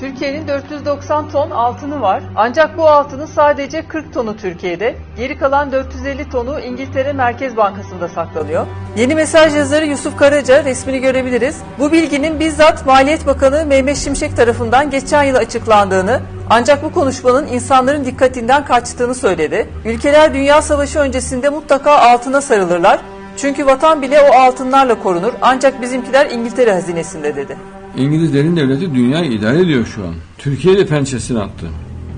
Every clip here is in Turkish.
Türkiye'nin 490 ton altını var. Ancak bu altının sadece 40 tonu Türkiye'de. Geri kalan 450 tonu İngiltere Merkez Bankası'nda saklanıyor. Yeni mesaj yazarı Yusuf Karaca resmini görebiliriz. Bu bilginin bizzat Maliyet Bakanı Mehmet Şimşek tarafından geçen yıl açıklandığını ancak bu konuşmanın insanların dikkatinden kaçtığını söyledi. Ülkeler Dünya Savaşı öncesinde mutlaka altına sarılırlar. Çünkü vatan bile o altınlarla korunur. Ancak bizimkiler İngiltere hazinesinde dedi. İngilizlerin devleti dünyayı idare ediyor şu an. Türkiye de pençesini attı.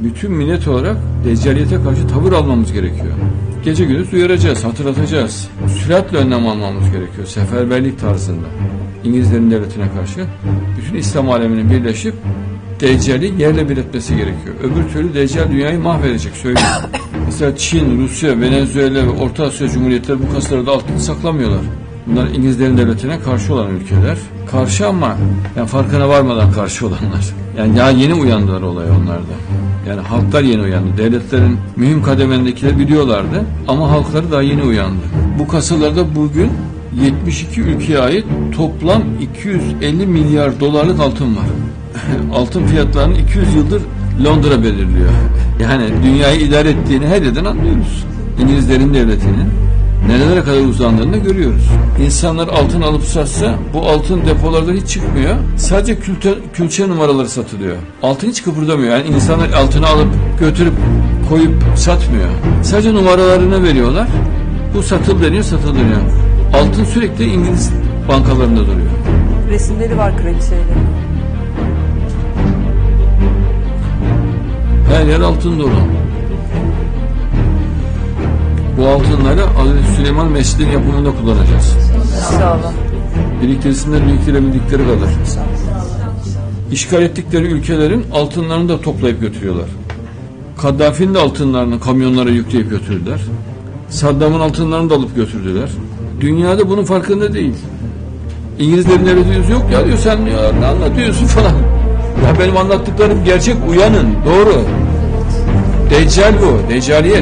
Bütün millet olarak deccaliyete karşı tavır almamız gerekiyor. Gece gündüz uyaracağız, hatırlatacağız. Süratle önlem almamız gerekiyor, seferberlik tarzında. İngilizlerin devletine karşı bütün İslam aleminin birleşip Deccal'i yerle bir etmesi gerekiyor. Öbür türlü Deccal dünyayı mahvedecek söyleyeyim. Mesela Çin, Rusya, Venezuela ve Orta Asya Cumhuriyetleri bu kasalarda altın saklamıyorlar. Bunlar İngilizlerin devletine karşı olan ülkeler. Karşı ama yani farkına varmadan karşı olanlar. Yani daha yeni uyandılar olay onlarda. Yani halklar yeni uyandı. Devletlerin mühim kademendekiler biliyorlardı ama halkları daha yeni uyandı. Bu kasalarda bugün 72 ülkeye ait toplam 250 milyar dolarlık altın var. altın fiyatlarını 200 yıldır Londra belirliyor. Yani dünyayı idare ettiğini her yerden anlıyoruz. İngilizlerin devletinin nerelere kadar uzandığını görüyoruz. İnsanlar altın alıp satsa bu altın depolardan hiç çıkmıyor. Sadece külçe, külçe numaraları satılıyor. Altın hiç kıpırdamıyor. Yani insanlar altını alıp götürüp koyup satmıyor. Sadece numaralarını veriyorlar. Bu satıl deniyor, satıl deniyor. Altın sürekli İngiliz bankalarında duruyor. Resimleri var kraliçeyle. Her yer altın dolu. Bu altınları Hazreti Süleyman Mescidin yapımında kullanacağız. İnşallah. Biriktirsinler biriktirebildikleri kadar. İşgal ettikleri ülkelerin altınlarını da toplayıp götürüyorlar. Kaddafi'nin de altınlarını kamyonlara yükleyip götürdüler. Saddam'ın altınlarını da alıp götürdüler. Dünyada bunun farkında değil. İngilizlerin diyoruz yok ya diyor sen diyor, ne anlatıyorsun falan. Ya benim anlattıklarım gerçek uyanın doğru. Deccal bu. Deccaliye